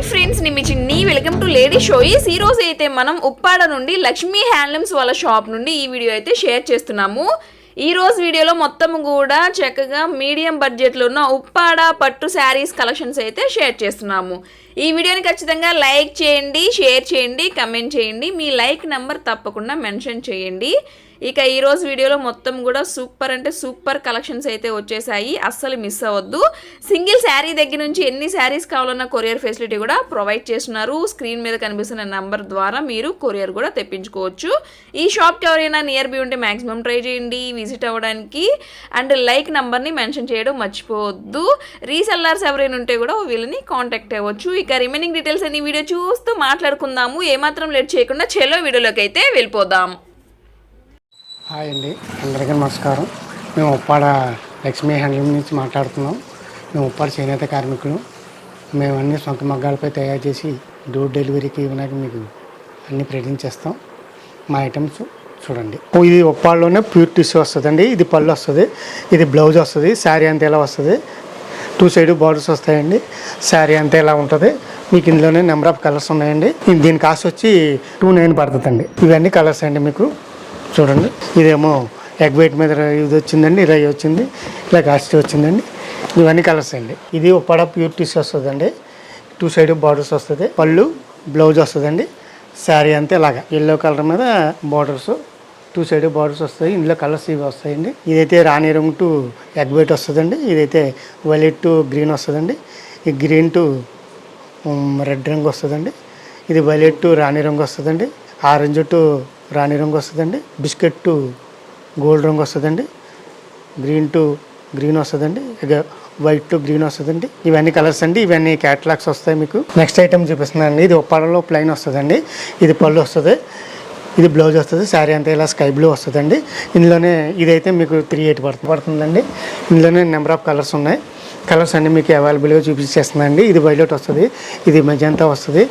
Hi friends నేను మీ చిన్ని. Welcome to lady షోయిస్ ఈ రోజు అయితే మనం ఉప్పాడ నుండి లక్ష్మీ హ్యాండ్లూమ్స్ వాళ్ళ షాప్ నుండి ఈ వీడియో అయితే షేర్ చేస్తున్నాము. ఈ రోజు వీడియోలో మొత్తం కూడా చక్కగా మీడియం బడ్జెట్లో ఉన్న ఉప్పాడ పట్టు శారీస్ కలెక్షన్స్ అయితే షేర్ చేస్తున్నాము. ఈ వీడియోని ఖచ్చితంగా లైక్ చేయండి షేర్ చేయండి కమెంట్ చేయండి. మీ లైక్ నెంబర్ తప్పకుండా మెన్షన్ చేయండి. ఇక ఈరోజు వీడియోలో మొత్తం కూడా సూపర్ అంటే సూపర్ కలెక్షన్స్ అయితే వచ్చేసాయి. అస్సలు మిస్ అవ్వద్దు. సింగిల్ శారీ దగ్గర నుంచి ఎన్ని శారీస్ కావాలన్న కొరియర్ ఫెసిలిటీ కూడా ప్రొవైడ్ చేస్తున్నారు. స్క్రీన్ మీద కనిపిస్తున్న నంబర్ ద్వారా మీరు కొరియర్ కూడా తెప్పించుకోవచ్చు. ఈ షాప్కి ఎవరైనా నియర్ బై ఉంటే మ్యాక్సిమం ట్రై చేయండి. విజిట్ అవ్వడానికి. అండ్ లైక్ నెంబర్ని మెన్షన్ చేయడం మర్చిపోవద్దు. రీసెల్లర్స్ ఎవరైనా ఉంటే కూడా వీళ్ళని కాంటాక్ట్ అవ్వచ్చు. ఇక రిమైనింగ్ డీటెయిల్స్ అన్ని వీడియో చూస్తూ మాట్లాడుకుందాము. ఏమాత్రం లేట్ చేయకుండా చెలో వీడియోలోకి అయితే వెళ్ళిపోదాం. హాయ్ అండి. అందరికీ నమస్కారం. మేము ఉప్పాడ లక్ష్మీ హ్యాండ్లూమ్ నుంచి మాట్లాడుతున్నాం. మేము ఉప్పాడ చేనేత కార్మికులు. మేము అన్ని సొంత మగ్గాలపై తయారు చేసి డోర్ డెలివరీకి ఇవ్వడానికి మీకు అన్ని ప్రజెంట్ చేస్తాం. మా ఐటమ్స్ చూడండి. ఇది ఉప్పాడలోనే ప్యూర్ టిష్యూ వస్తుందండి. ఇది పళ్ళు వస్తుంది. ఇది బ్లౌజ్ వస్తుంది. శారీ అంతా ఇలా వస్తుంది. టూ సైడ్ బార్డర్స్ వస్తాయండి. శారీ అంతా ఇలా ఉంటుంది. మీకు ఇందులోనే నెంబర్ ఆఫ్ కలర్స్ ఉన్నాయండి. దీని కాస్ట్ వచ్చి టూ నైన్ పడుతుందండి. ఇవన్నీ కలర్స్ అండి మీకు. చూడండి. ఇదేమో ఎగ్ వైట్ మీద ఇది వచ్చిందండి రై వచ్చింది ఇలా కాస్ట్ వచ్చిందండి. ఇవన్నీ కలర్స్ అండి. ఇది ఉప్పాడ ప్యూర్ టీస్ వస్తుందండి. టూ సైడ్ బార్డర్స్ వస్తుంది. పళ్ళు బ్లౌజ్ వస్తుందండి. శారీ అంతే ఇలాగా. ఎల్లో కలర్ మీద బార్డర్స్ టూ సైడ్ బార్డర్స్ వస్తాయి. ఇందులో కలర్స్ ఇవి వస్తాయండి. ఇదైతే రాణి రంగు టు ఎగ్ వైట్ వస్తుందండి. ఇదైతే వైలెట్ టు గ్రీన్ వస్తుందండి. ఈ గ్రీన్ టు రెడ్ రంగు వస్తుందండి. ఇది వైలెట్ టు రాణి రంగు వస్తుందండి. ఆరెంజ్ టు రాణి రంగు వస్తుందండి. బిస్కెట్ టు గోల్డ్ రంగు వస్తుందండి. గ్రీన్ టు గ్రీన్ వస్తుందండి. ఇక వైట్ టు గ్రీన్ వస్తుందండి. ఇవన్నీ కలర్స్ అండి. ఇవన్నీ క్యాటలాగ్స్ వస్తాయి మీకు. నెక్స్ట్ ఐటమ్ చూపిస్తున్నానండి. ఇది ఉప్పాడలో ప్లెయిన్ వస్తుందండి. ఇది పళ్ళు వస్తుంది. ఇది బ్లౌజ్ వస్తుంది. శారీ అంతా ఇలా స్కై బ్లూ వస్తుందండి. ఇందులోనే ఇదైతే మీకు త్రీ ఎయిట్ పడుతుంది పడుతుందండి. ఇందులోనే నెంబర్ ఆఫ్ కలర్స్ ఉన్నాయి. కలర్స్ అన్ని మీకు అవైలబుల్గా చూపించేస్తుందండి. ఇది వైలెట్ వస్తుంది ఇది మెజంతా వస్తుంది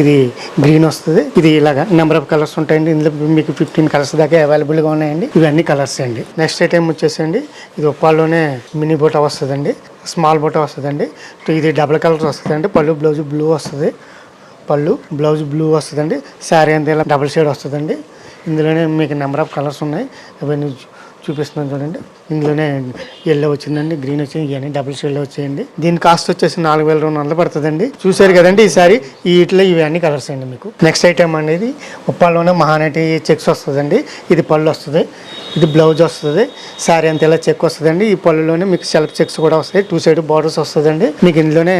ఇది గ్రీన్ వస్తుంది. ఇది ఇలాగా నెంబర్ ఆఫ్ కలర్స్ ఉంటాయండి. ఇందులో మీకు ఫిఫ్టీన్ కలర్స్ దాకా అవైలబుల్గా ఉన్నాయండి. ఇవన్నీ కలర్స్ అండి. నెక్స్ట్ ఐటమ్ వచ్చేసండి. ఇది ఉప్పాల్లోనే మినీ బోటా వస్తుందండి. స్మాల్ బోటా వస్తుందండి. ఇది డబుల్ కలర్స్ వస్తుందండి. పళ్ళు బ్లౌజ్ బ్లూ వస్తుంది. పళ్ళు బ్లౌజ్ బ్లూ వస్తుందండి. శారీ అంతా ఇలా డబుల్ షేడ్ వస్తుందండి. ఇందులోనే మీకు నెంబర్ ఆఫ్ కలర్స్ ఉన్నాయి. అవన్నీ చూపిస్తున్నాను చూడండి. ఇందులోనే ఎల్లో వచ్చిందండి గ్రీన్ వచ్చింది ఇవన్నీ డబుల్ షేడ్లో వచ్చేయండి. దీని కాస్ట్ వచ్చేసి నాలుగు వేల రెండు వందలు పడుతుందండి. చూసారు కదండి ఈసారి ఈ వీటిలో ఇవన్నీ కలర్స్ అండి మీకు. నెక్స్ట్ ఐటమ్ అనేది ఉప్పాల్లోనే మహానటి చెక్స్ వస్తుందండి. ఇది పళ్ళు వస్తుంది ఇది బ్లౌజ్ వస్తుంది శారీ అంత ఇలా చెక్ వస్తుందండి. ఈ పళ్ళులోనే మీకు సెల్ఫ్ చెక్స్ కూడా వస్తాయి టూ సైడ్ బార్డర్స్ వస్తుందండి. మీకు ఇందులోనే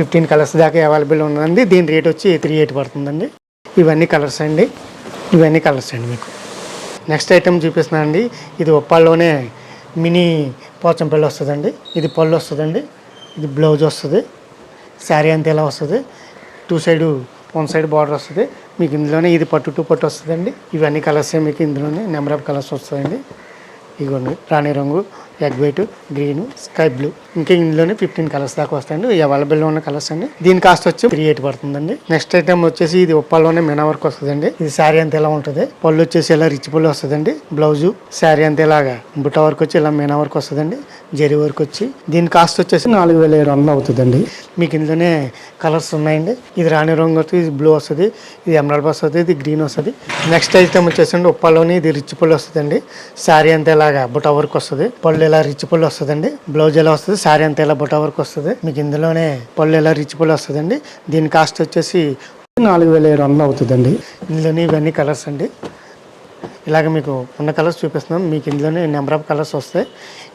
ఫిఫ్టీన్ కలర్స్ దాకా అవైలబుల్ ఉందండి. దీని రేట్ వచ్చి త్రీ ఎయిట్ పడుతుందండి. ఇవన్నీ కలర్స్ అండి ఇవన్నీ కలర్స్ అండి మీకు. నెక్స్ట్ ఐటెం చూపిస్తున్నాను అండి. ఇది ఉప్పాల్లోనే మినీ పోచంపల్లి వస్తుందండి. ఇది పళ్ళు వస్తుందండి. ఇది బ్లౌజ్ వస్తుంది. శారీ అంతా ఇలా వస్తుంది. Two side one side border వస్తుంది. మీకు ఇందులోనే ఇది పట్టు టూ పట్టు వస్తుందండి. ఇవన్నీ కలర్స్ మీకు ఇందులోనే నెంబర్ ఆఫ్ కలర్స్ వస్తుందండి. ఇగోండి రాణి రంగు. Egg white green sky blue. ఇంకా ఇందులోనే ఫిఫ్టీన్ కలర్స్ దాకా వస్తాయండి. అవైలబుల్ ఉన్న కలర్స్ అండి. దీని కాస్ట్ వచ్చి త్రీ ఎయిట్ పడుతుందండి. నెక్స్ట్ ఐటమ్ వచ్చేసి ఇది ఉప్పాల్లోనే మినా వర్క్ వస్తుందండి. ఇది శారీ అంతా ఎలా ఉంటుంది? పళ్ళు వచ్చేసి ఇలా రిచ్ పళ్ళు వస్తుందండి. బ్లౌజు శారీ అంతా ఇలాగా బుట్ట వర్క్ వచ్చి ఇలా మీనా వర్క్ వస్తుందండి. జరి వర్క్ వచ్చి. దీని కాస్ట్ వచ్చేసి నాలుగు వేల ఏడు వందలు అవుతుందండి. మీకు ఇందులోనే కలర్స్ ఉన్నాయండి. ఇది రాణి రంగు వస్తుంది ఇది బ్లూ వస్తుంది ఇది ఎమరాల్డ్ వస్తుంది ఇది గ్రీన్ వస్తుంది. నెక్స్ట్ ఐటమ్ వచ్చేసి ఉప్పాలోని ఇది రిచ్ పళ్ళు వస్తుందండి. శారీ అంతా ఇలాగా బుట్ట వర్క్ వస్తుంది. పళ్ళు ఇలా రిచ్ పళ్ళు వస్తుందండి? బ్లౌజ్ ఎలా వస్తుంది? శారీ అంతా ఇలా బుట్ట వరకు వస్తుంది? మీకు ఇందులోనే పళ్ళు ఇలా రిచ్ పళ్ళు వస్తుందండి? దీని కాస్ట్ వచ్చేసి నాలుగు వేల ఏడు వందలు అవుతుందండి. ఇందులోనే ఇవన్నీ కలర్స్ అండి. ఇలాగ మీకు ఉన్న కలర్స్ చూపిస్తున్నాం. మీకు ఇందులోనే నెంబర్ ఆఫ్ కలర్స్ వస్తాయి.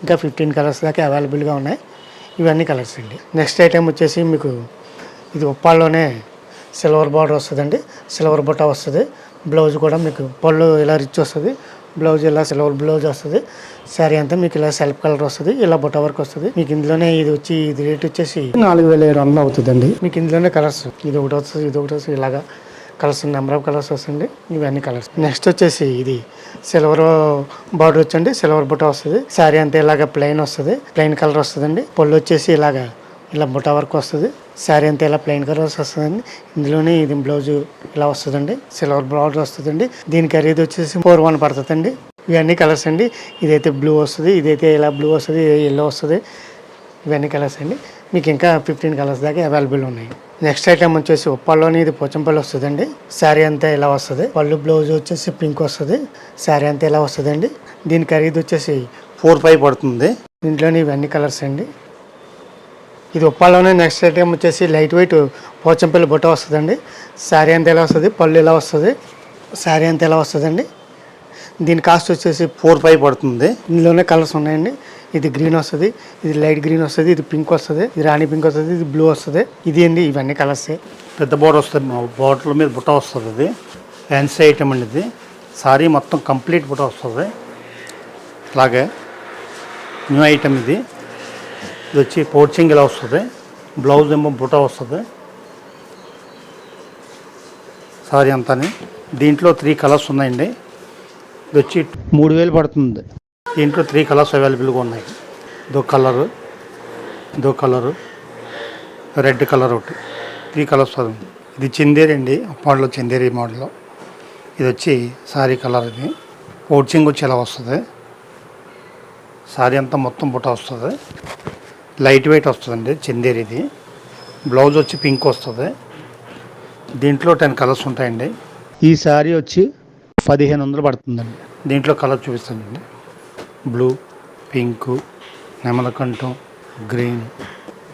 ఇంకా ఫిఫ్టీన్ కలర్స్ దాకా అవైలబుల్గా ఉన్నాయి. ఇవన్నీ కలర్స్ అండి. నెక్స్ట్ ఐటెం వచ్చేసి మీకు ఇది ఉప్పాల్లోనే సిల్వర్ బార్డర్ వస్తుందండి. సిల్వర్ బుట్ట వస్తుంది. బ్లౌజ్ కూడా మీకు పళ్ళు ఇలా రిచ్ వస్తుంది? బ్లౌజ్ ఇలా సిల్వర్ బ్లౌజ్ వస్తుంది శారీ అంతా మీకు ఇలా సెల్ఫ్ కలర్ వస్తుంది ఇలా బుట్ట వర్క్ వస్తుంది. మీకు ఇందులోనే ఇది వచ్చి ఇది రేట్ వచ్చేసి నాలుగు వేల ఏడు వందలు అవుతుందండి. మీకు ఇందులోనే కలర్స్ ఇది ఒకటి వస్తుంది ఇది ఒకటి వస్తుంది ఇలాగా కలర్స్ నెంబర్ ఆఫ్ కలర్స్ వస్తుంది ఇవన్నీ కలర్స్. నెక్స్ట్ వచ్చేసి ఇది సిల్వర్ బార్డర్ వచ్చండి సిల్వర్ బుట్ట వస్తుంది శారీ అంతా ఇలాగ ప్లెయిన్ వస్తుంది ప్లెయిన్ కలర్ వస్తుందండి. పళ్ళు వచ్చేసి ఇలాగా ఇలా బుట్ట వర్క్ వస్తుంది. శారీ అంతా ఇలా ప్లెయిన్ కలర్స్ వస్తుందండి. ఇందులోనే ఇది బ్లౌజ్ ఇలా వస్తుందండి. సిల్వర్ బార్డర్ వస్తుందండి. దీని ఖరీదు వచ్చేసి ఫోర్ వన్ పడుతుందండి. ఇవన్నీ కలర్స్ అండి. ఇదైతే బ్లూ వస్తుంది. ఇదైతే ఇలా బ్లూ వస్తుంది. ఎల్లో వస్తుంది. ఇవన్నీ కలర్స్ అండి. మీకు ఇంకా ఫిఫ్టీన్ కలర్స్ దాకా అవైలబుల్ ఉన్నాయి. నెక్స్ట్ ఐటమ్ వచ్చేసి ఉప్పాల్లోని ఇది పోచంపల్లి వస్తుందండి. శారీ అంతా ఇలా వస్తుంది. పళ్ళు బ్లౌజ్ వచ్చేసి పింక్ వస్తుంది. శారీ అంతా ఇలా వస్తుందండి. దీని ఖరీదు వచ్చేసి ఫోర్ ఫైవ్ పడుతుంది. దీంట్లోని ఇవన్నీ కలర్స్ అండి. ఇది ఉప్పాలోనే నెక్స్ట్ ఐటమ్ వచ్చేసి లైట్ వెయిట్ పోచంపల్లి బుట్ట వస్తుందండి. శారీ అంతా ఎలా వస్తుంది? పళ్ళు ఎలా వస్తుంది? శారీ అంతా ఎలా వస్తుందండి? దీని కాస్ట్ వచ్చేసి ఫోర్ ఫైవ్ పడుతుంది. ఇందులోనే కలర్స్ ఉన్నాయండి. ఇది గ్రీన్ వస్తుంది ఇది లైట్ గ్రీన్ వస్తుంది ఇది పింక్ వస్తుంది ఇది రాణి పింక్ వస్తుంది ఇది బ్లూ వస్తుంది. ఇది అండి ఇవన్నీ కలర్సే పెద్ద బోర్డర్ వస్తుంది బోర్డర్ మీద బుట్ట వస్తుంది ఇది. ఫ్యాన్సీ ఐటమ్ అండి ఇది. సారీ మొత్తం కంప్లీట్ బుట్ట వస్తుంది. అలాగే న్యూ ఐటమ్ ఇది. ఇది వచ్చి పోర్చింగ్ ఇలా వస్తుంది? బ్లౌజ్ ఏమో బుట్ట వస్తుంది. సారీ అంతాని. దీంట్లో త్రీ కలర్స్ ఉన్నాయండి. ఇది వచ్చి మూడు వేలు పడుతుంది. దీంట్లో త్రీ కలర్స్ అవైలబుల్గా ఉన్నాయి. ఇదో కలరు ఇదో కలరు రెడ్ కలర్ ఒకటి. త్రీ కలర్స్ ఇది చందేరి అండి. Model Chanderi model. ఇది వచ్చి సారీ కలర్ ఇది. పోర్చింగ్ వచ్చి ఇలా వస్తుంది? సారీ అంతా మొత్తం బుట్ట వస్తుంది. లైట్ వెయిట్ వస్తుందండి చందేరి ఇది బ్లౌజ్ వచ్చి పింక్ వస్తుంది. దీంట్లో టెన్ కలర్స్ ఉంటాయండి. ఈ సారీ వచ్చి పదిహేను వందలు పడుతుందండి. దీంట్లో కలర్ చూపిస్తానండి. బ్లూ పింకు నెమలకంఠం గ్రీన్.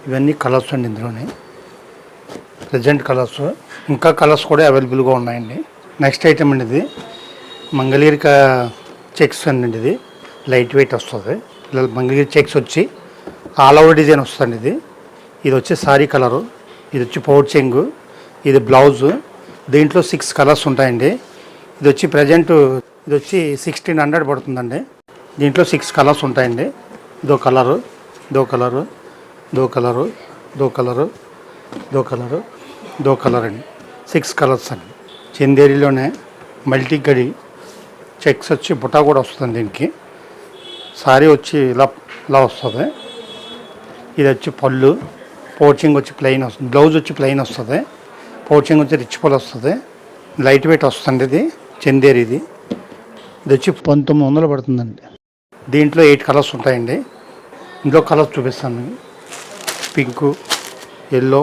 ఇవన్నీ కలర్స్ అండి ఇందులోనే. Present colours. ఇంకా కలర్స్ కూడా అవైలబుల్గా ఉన్నాయండి. నెక్స్ట్ ఐటమ్ అండి ఇది. మంగళగిరి చెక్స్ అండి ఇది. లైట్ వెయిట్ వస్తుంది. ఇలా మంగళగిరి చెక్స్ వచ్చి ఆల్ ఓవర్ డిజైన్ వస్తుంది ఇది. ఇది వచ్చి సారీ కలరు ఇది వచ్చి పౌచింగ్ ఇది బ్లౌజు దీంట్లో సిక్స్ కలర్స్ ఉంటాయండి. ఇది వచ్చి ప్రజెంట్ ఇది వచ్చి సిక్స్టీన్ హండ్రెడ్ పడుతుందండి. దీంట్లో సిక్స్ కలర్స్ ఉంటాయండి. ఇదో కలరు దో కలరు దో కలరు దో కలరు దో కలరు దో కలర్ అండి. సిక్స్ కలర్స్ అండి. చందేరిలోనే మల్టీ గడి చెక్స్ వచ్చి బుటా కూడా వస్తుంది దీనికి. సారీ వచ్చి ఇలా ఇలా వస్తుంది. ఇది వచ్చి పళ్ళు పోచింగ్ వచ్చి ప్లెయిన్ వస్తుంది. బ్లౌజ్ వచ్చి ప్లెయిన్ వస్తుంది. పోచింగ్ వచ్చి రిచ్ పళ్ళు వస్తుంది. లైట్ వెయిట్ వస్తుంది ఇది చందేరి ఇది. ఇది వచ్చి పంతొమ్మిది వందలు పడుతుందండి. దీంట్లో ఎయిట్ కలర్స్ ఉంటాయండి. ఇందులో కలర్స్ చూపిస్తాను pink yellow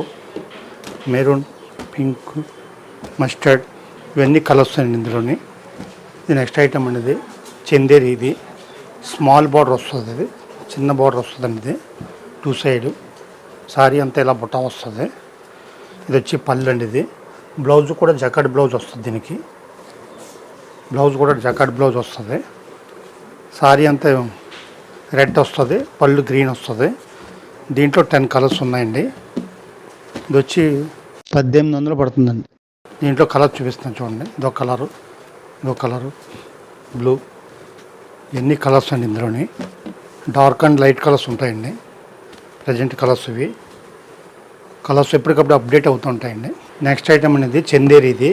maroon pink mustard ఇవన్నీ కలర్స్ అండి ఇందులోని. ఇది నెక్స్ట్ ఐటమ్ అండి ఇది. చందేరి ఇది. స్మాల్ బార్డర్ వస్తుంది ఇది. చిన్న బార్డర్ వస్తుందండి ఇది. Two side. సారీ అంతా ఇలా బుట్ట వస్తుంది. ఇది వచ్చి పళ్ళు అండి ఇది. బ్లౌజ్ కూడా జకాట్ బ్లౌజ్ వస్తుంది దీనికి. బ్లౌజ్ కూడా జకాడ్ బ్లౌజ్ వస్తుంది. సారీ అంతా రెడ్ వస్తుంది పళ్ళు గ్రీన్ వస్తుంది. దీంట్లో టెన్ కలర్స్ ఉన్నాయండి. ఇది వచ్చి పద్దెనిమిది వందలు పడుతుందండి. దీంట్లో కలర్ చూపిస్తాను చూడండి. ఇదో కలరు ఇదో కలరు బ్లూ. ఎన్ని కలర్స్ అండి ఇందులోని? డార్క్ అండ్ లైట్ కలర్స్ ఉంటాయండి. ప్రజెంట్ కలర్స్ ఇవి కలర్స్ ఎప్పటికప్పుడు అప్డేట్ అవుతుంటాయండి నెక్స్ట్ ఐటమ్ అనేది చందేరి ఇది.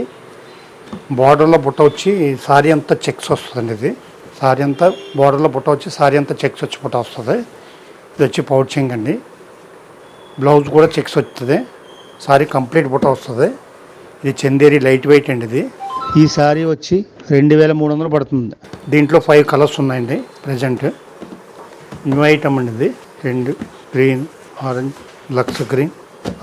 బార్డర్లో బుట్ట వచ్చి సారీ అంతా చెక్స్ వస్తుందండి ఇది. సారీ అంతా బార్డర్లో బుట్ట వచ్చి సారీ అంతా చెక్స్ వచ్చి బుట్ట వస్తుంది. ఇది వచ్చి పౌచింగ్ అండి. బ్లౌజ్ కూడా చెక్స్ వస్తుంది. సారీ కంప్లీట్ బుట్ట వస్తుంది. ఇది చందేరి లైట్ వెయిట్ అండి ఇది. ఈ సారీ వచ్చి రెండు వేల మూడు వందలు పడుతుంది. దీంట్లో ఫైవ్ కలర్స్ ఉన్నాయండి ప్రజెంట్ న్యూ ఐటమ్ అండి ఇది. రెండు గ్రీన్ ఆరెంజ్ లక్స్ గ్రీన్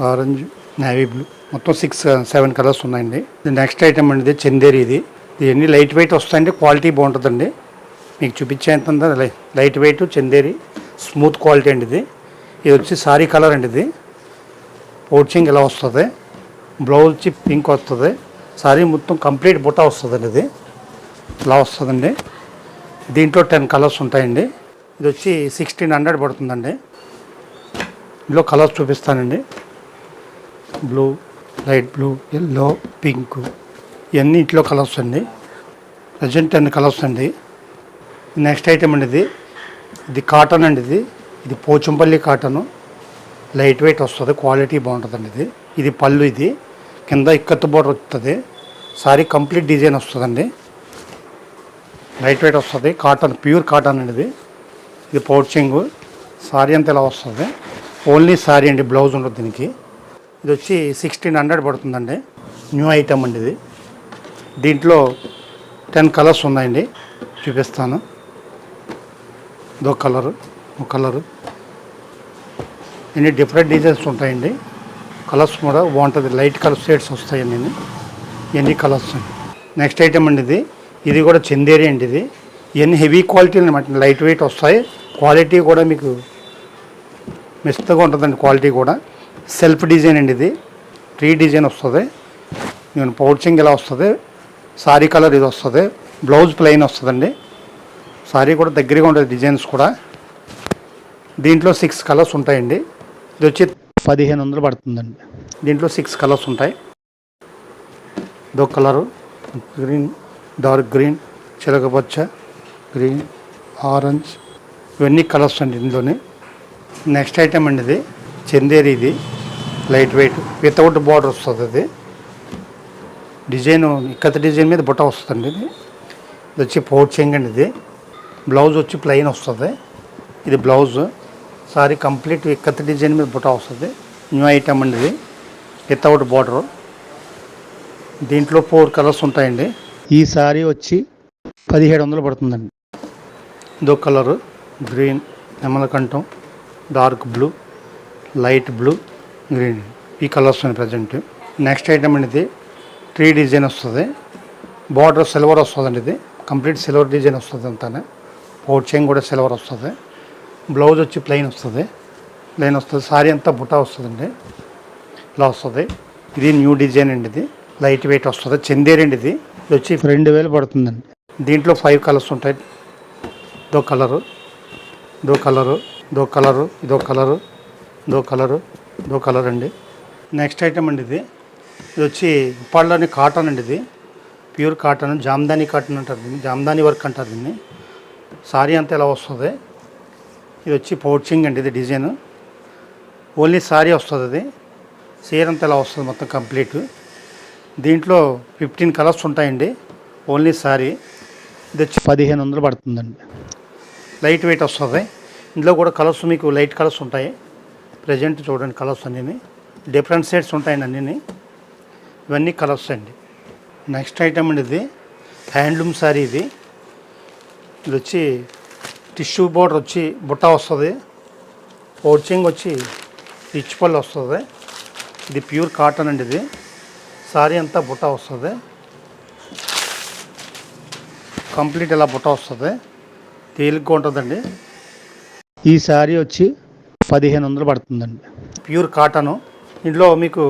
ఆరెంజ్ నేవీ బ్లూ. మొత్తం సిక్స్ సెవెన్ కలర్స్ ఉన్నాయండి. నెక్స్ట్ ఐటమ్ అండి ఇది చందేరి ఇది. ఇవన్నీ లైట్ వెయిట్ వస్తాయండి క్వాలిటీ బాగుంటుందండి. మీకు చూపించేంత light weight Chanderi smooth quality అండి ఇది. ఇది వచ్చి సారీ కలర్ అండి ఇది. పోచింగ్ ఇలా వస్తుంది? బ్లౌజ్ వచ్చి పింక్ వస్తుంది. సారీ మొత్తం కంప్లీట్ బుట్ట వస్తుందండి ఇది. ఇలా వస్తుందండి. దీంట్లో టెన్ కలర్స్ ఉంటాయండి. ఇది వచ్చి సిక్స్టీన్ హండ్రెడ్ పడుతుందండి. ఇందులో కలర్స్ చూపిస్తానండి. Blue light blue yellow pink ఇవన్నీ ఇంట్లో కలర్స్ అండి. ప్రజెంట్ టెన్ కలర్స్ అండి. నెక్స్ట్ ఐటమ్ అండి ఇది. ఇది కాటన్ అండి ఇది. ఇది పోచంపల్లి కాటను. లైట్ వెయిట్ వస్తుంది క్వాలిటీ బాగుంటుందండి ఇది. ఇది పళ్ళు ఇది. కింద ఇక్కత్తు బోర్డర్ వస్తుంది సారీ కంప్లీట్ డిజైన్ వస్తుందండి. లైట్ వెయిట్ వస్తుంది. కాటన్ ప్యూర్ కాటన్ అండి ఇది. ఇది పౌచింగ్ సారీ అంతా ఇలా వస్తుంది. ఓన్లీ సారీ అండి బ్లౌజ్ ఉండదు దీనికి. ఇది వచ్చి సిక్స్టీన్ హండ్రెడ్ పడుతుందండి. న్యూ ఐటమ్ అండి ఇది. దీంట్లో టెన్ కలర్స్ ఉన్నాయండి. చూపిస్తాను. ఇదో కలరు ఒక కలరు ఇన్ని డిఫరెంట్ డిజైన్స్ ఉంటాయండి. కలర్స్ కూడా బాగుంటుంది. లైట్ కలర్ షేడ్స్ వస్తాయండి ఎన్ని కలర్స్ నెక్స్ట్ ఐటమ్ అండి ఇది. ఇది కూడా చందేరి అండి ఇది. ఇవన్నీ హెవీ క్వాలిటీ అనమాట లైట్ వెయిట్ వస్తాయి. క్వాలిటీ కూడా మీకు మెత్తగా ఉంటుందండి క్వాలిటీ కూడా. సెల్ఫ్ డిజైన్ అండి ఇది. ట్రీ డిజైన్ వస్తుంది. నేను పౌచింగ్ ఇలా వస్తుంది. సారీ కలర్ ఇది వస్తుంది. బ్లౌజ్ ప్లెయిన్ వస్తుందండి. సారీ కూడా దగ్గరగా ఉంటుంది డిజైన్స్ కూడా. దీంట్లో సిక్స్ కలర్స్ ఉంటాయండి. ఇది వచ్చి పదిహేను వందలు పడుతుందండి. దీంట్లో సిక్స్ కలర్స్ ఉంటాయి. ఇదో కలరు. గ్రీన్ డార్క్ గ్రీన్ చిలకపచ్చ గ్రీన్ ఆరెంజ్. ఇవన్నీ కలర్స్ అండి ఇందులోనే. నెక్స్ట్ ఐటమ్ అండి ఇది. చందేరి ఇది. Light wait. వితౌట్ బార్డర్ వస్తుంది అది. డిజైన్ ఇక్కత డిజైన్ మీద బుట్ట వస్తుందండి ఇది. ఇది వచ్చి పౌచింగ్ అండి ఇది. బ్లౌజ్ వచ్చి ప్లెయిన్ వస్తుంది. ఇది blouse. Sari complete ikat design మీద బుట్ట వస్తుంది. న్యూ ఐటమ్ అండి ఇది. Without border. దీంట్లో ఫోర్ కలర్స్ ఉంటాయండి. ఈ సారీ వచ్చి పదిహేడు వందలు పడుతుందండి. ఇదో colour. Green నెమలకంఠం. Dark blue light blue green. ఈ కలర్స్ ఉన్నాయి ప్రజెంట్. నెక్స్ట్ ఐటమ్ అండి ఇది. ట్రీ డిజైన్ వస్తుంది. బార్డర్ సిల్వర్ వస్తుందండి ఇది. కంప్లీట్ సిల్వర్ డిజైన్ వస్తుంది అంతానే. పౌచింగ్ కూడా సిల్వర్ వస్తుంది. బ్లౌజ్ వచ్చి ప్లెయిన్ వస్తుంది. ప్లెయిన్ వస్తుంది. సారీ అంతా బుటా వస్తుందండి. ఇలా వస్తుంది. ఇది న్యూ డిజైన్ అండి ఇది. లైట్ వెయిట్ వస్తుంది. చందేరి అండి ఇది. ఇది వచ్చి రెండు వేలు పడుతుందండి. దీంట్లో ఫైవ్ కలర్స్ ఉంటాయి. ఇదో కలరు. ఇదో కలరు. ఇదో కలరు ఇదో కలరు ఇదో కలరు ఇదో కలర్ అండి. నెక్స్ట్ ఐటమ్ అండి ఇది. ఇది వచ్చి ఉప్పాళ్ళలోని కాటన్ అండి ఇది. ప్యూర్ కాటన్ జామ్దాని కాటన్ అంటారు దీన్ని. జామ్దాని వర్క్ అంటారు దీన్ని. సారీ అంతా ఎలా వస్తుంది. ఇది వచ్చి పౌచింగ్ అండి ఇది డిజైన్ ఓన్లీ సారీ వస్తుంది అది. చీర అంతా ఎలా వస్తుంది మొత్తం కంప్లీట్ దీంట్లో ఫిఫ్టీన్ కలర్స్ ఉంటాయండి. ఓన్లీ సారీ ఇది వచ్చి పదిహేను వందలు పడుతుందండి. లైట్ వెయిట్ వస్తుంది. ఇందులో కూడా కలర్స్ మీకు లైట్ కలర్స్ ఉంటాయి. ప్రజెంట్ చూడండి కలర్స్ అన్నీ డిఫరెంట్ షేడ్స్ ఉంటాయండి అన్నీ ఇవన్నీ కలర్స్ అండి. నెక్స్ట్ ఐటమ్ అండి ఇది. హ్యాండ్లూమ్ శారీ ఇది. ఇది వచ్చి టిష్యూ బోర్డర్ వచ్చి బుట్ట వస్తుంది. పోచింగ్ వచ్చి రిచ్ పళ్ళు వస్తుంది. ఇది ప్యూర్ కాటన్ అండి ఇది. సారీ అంతా బుట్ట వస్తుంది. కంప్లీట్ ఇలా బుట్ట వస్తుంది. తేలిగ్గా ఉంటుందండి. ఈ శారీ వచ్చి పదిహేను వందలు పడుతుందండి. Pure cotton. ఇంట్లో మీకు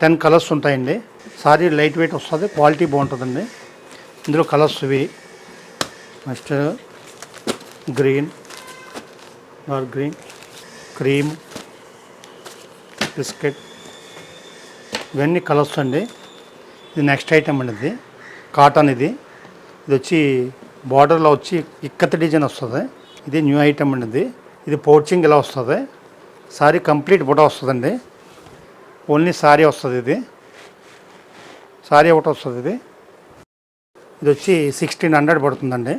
టెన్ కలర్స్ ఉంటాయండి. సారీ లైట్ వెయిట్ వస్తుంది క్వాలిటీ బాగుంటుందండి. ఇందులో కలర్స్ ఇవి. Next green dark green cream biscuit. ఇవన్నీ కలర్స్ అండి. ఇది నెక్స్ట్ ఐటమ్ అండి ఇది. కాటన్ ఇది. ఇది వచ్చి బార్డర్లో వచ్చి ఇక్కత డిజైన్ వస్తుంది. ఇది న్యూ ఐటమ్ అండి ఇది. ఇది పౌచింగ్ ఇలా వస్తుంది. సారీ కంప్లీట్ బుట వస్తుందండి. ఓన్లీ సారీ వస్తుంది ఇది. సారీ ఒకటి వస్తుంది ఇది. ఇది వచ్చి సిక్స్టీన్ హండ్రెడ్ పడుతుందండి.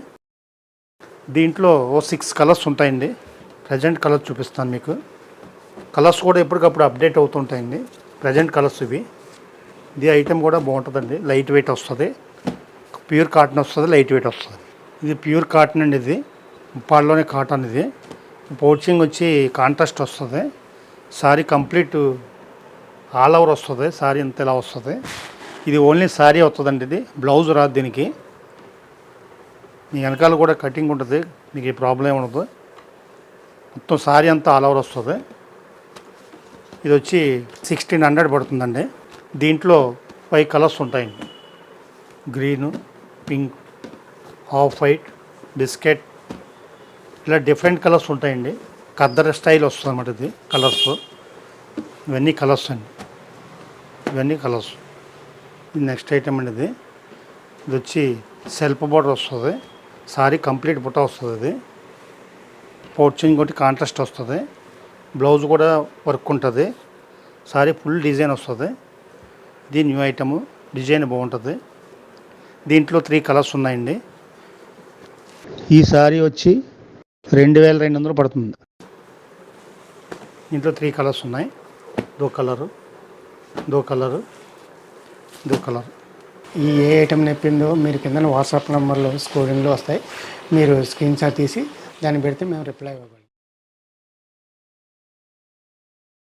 దీంట్లో ఓ సిక్స్ కలర్స్ ఉంటాయండి. ప్రజెంట్ కలర్స్ చూపిస్తాను మీకు. కలర్స్ కూడా ఎప్పటికప్పుడు అప్డేట్ అవుతుంటాయండి. ప్రజెంట్ కలర్స్ ఇవి. ఇది ఐటెం కూడా బాగుంటుందండి. లైట్ వెయిట్ వస్తుంది. ప్యూర్ కాటన్ వస్తుంది లైట్ వెయిట్ వస్తుంది. ఇది ప్యూర్ కాటన్ అండి ఇది. ఉప్పాడులోనే కాటన్ ఇది. పోచింగ్ వచ్చి కాంట్రాస్ట్ వస్తుంది. సారీ కంప్లీట్ ఆల్ ఓవర్ వస్తుంది. సారీ అంత ఇలా వస్తుంది. ఇది ఓన్లీ సారీ అవుతుందండి ఇది. బ్లౌజ్ రాదు దీనికి. మీ వెనకాల కూడా కటింగ్ ఉంటుంది. మీకు ఈ ప్రాబ్లం ఉండదు. మొత్తం సారీ అంతా ఆల్ ఓవర్ వస్తుంది. ఇది వచ్చి సిక్స్టీన్ హండ్రెడ్ పడుతుందండి. దీంట్లో ఫైవ్ కలర్స్ ఉంటాయండి. Green pink off white biscuit ఇలా డిఫరెంట్ కలర్స్ ఉంటాయండి. కద్దర్ స్టైల్ వస్తుంది అన్నమాట ఇది కలర్స్ ఇవన్నీ కలర్స్ అండి. ఇవన్నీ కలర్స్ ఇది నెక్స్ట్ ఐటమ్ అండి ఇది. ఇది వచ్చి సెల్ఫ్ బోర్డర్ వస్తుంది. సారీ కంప్లీట్ బుట్ట వస్తుంది ఇది. పోర్చింగ్ ఒకటి కాంట్రాస్ట్ వస్తుంది. బ్లౌజ్ కూడా వర్క్ ఉంటుంది. సారీ ఫుల్ డిజైన్ వస్తుంది. ఇది న్యూ ఐటము డిజైన్ బాగుంటుంది. దీంట్లో త్రీ కలర్స్ ఉన్నాయండి. ఈ సారీ వచ్చి రెండు వేల రెండు వందలు పడుతుంది. ఇంట్లో త్రీ కలర్స్ ఉన్నాయి. దో కలరు దో కలరు దో కలర్. ఈ ఏ ఐటమ్ నెప్పిందో మీరు కింద వాట్సాప్ నెంబర్లో స్క్రోలింగ్లో వస్తాయి. మీరు స్క్రీన్ షాట్ తీసి దాన్ని పెడితే మేము రిప్లై ఇవ్వగలం